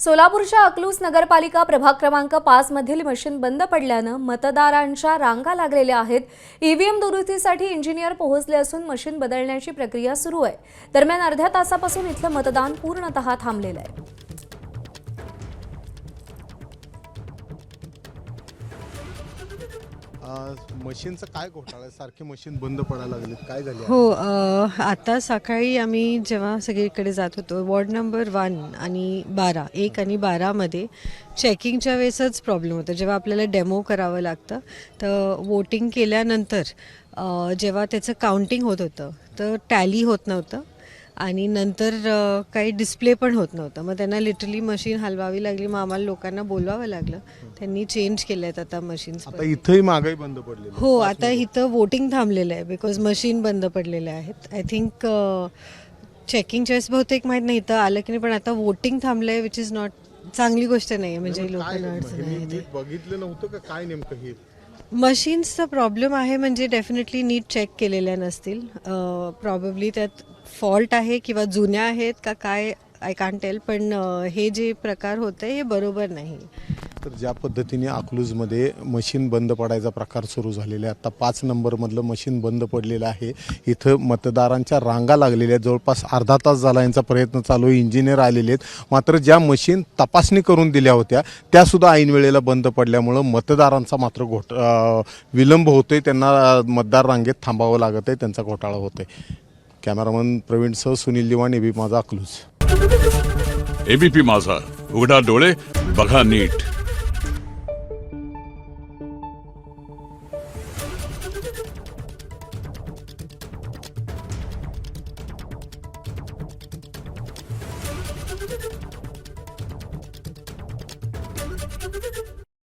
सोलापूरच्या अकलूस नगरपालिका प्रभाग क्रमांक पाच मधील मशीन बंद पडल्यानं मतदारांच्या रांगा लागलेल्या आहेत. ईव्हीएम दुरुस्तीसाठी इंजिनियर पोहोचले असून मशीन बदलण्याची प्रक्रिया सुरू आहे. दरम्यान अर्ध्या तासापासून इथलं मतदान पूर्णतः थांबलेलं आहे. मशीनचं काय घोटाळा सारखी मशीन बंद पडायला लागली काय झालं हो अ, आता सकाळी आम्ही जेव्हा सगळीकडे जात होतो वॉर्ड नंबर वन आणि बारा एक आणि बारामध्ये चेकिंगच्या वेळेसच प्रॉब्लेम होता. जेव्हा आपल्याला डेमो करावं लागतं तर वोटिंग केल्यानंतर अ, जेव्हा त्याचं काउंटिंग होत होतं तर टॅली होत नव्हतं. आणि नंतर काही डिस्प्ले पण होत नव्हतं. मग त्यांना लिटरली मशीन हलवावी लागली. मग आम्हाला लोकांना बोलवावं लागलं. त्यांनी चेंज केले आहेत आता मशीन्स आता इथंही महागाई बंद पडलेली आहे. हो आता इथं वोटिंग थांबलेलं आहे बिकॉज मशीन बंद पडलेले आहेत. आय थिंक चेकिंगच्या वेळेस बहुतेक माहीत नाही. इथं आलं की नाही पण आता वोटिंग थांबलं आहे विच इज नॉट चांगली गोष्ट नाही आहे म्हणजे लोकांना अडचण आहे. बघितलं नव्हतं का? काय नेमकं हे? मशीन्सचा प्रॉब्लेम आहे म्हणजे डेफिनेटली नीट चेक केलेल्या नसतील. प्रॉबेबली त्यात फॉल्ट आहे किंवा जुन्या आहेत का काय आय कान टेल पण हे जे प्रकार होते हे बरोबर नाही. तर ज्या पद्धतीने अकलूजमध्ये मशीन बंद पडायचा प्रकार सुरू झालेला आहे आता पाच नंबरमधलं मशीन बंद पडलेलं आहे. इथं मतदारांच्या रांगा लागलेल्या आहेत. जवळपास अर्धा तास झाला यांचा प्रयत्न चालू आहे. इंजिनियर आलेले आहेत. मात्र ज्या मशीन तपासणी करून दिल्या होत्या त्यासुद्धा ऐन वेळेला बंद पडल्यामुळं मतदारांचा मात्र घोट विलंब विलंब होतोय. त्यांना मतदार रांगेत थांबावं लागत आहे. त्यांचा घोटाळा होतोय. कॅमेरामन प्रवीणसह सुनील दिवाण एबी माझा अकलूज. एबीपी माझा. उघडा डोळे बघा नीट. Thank you.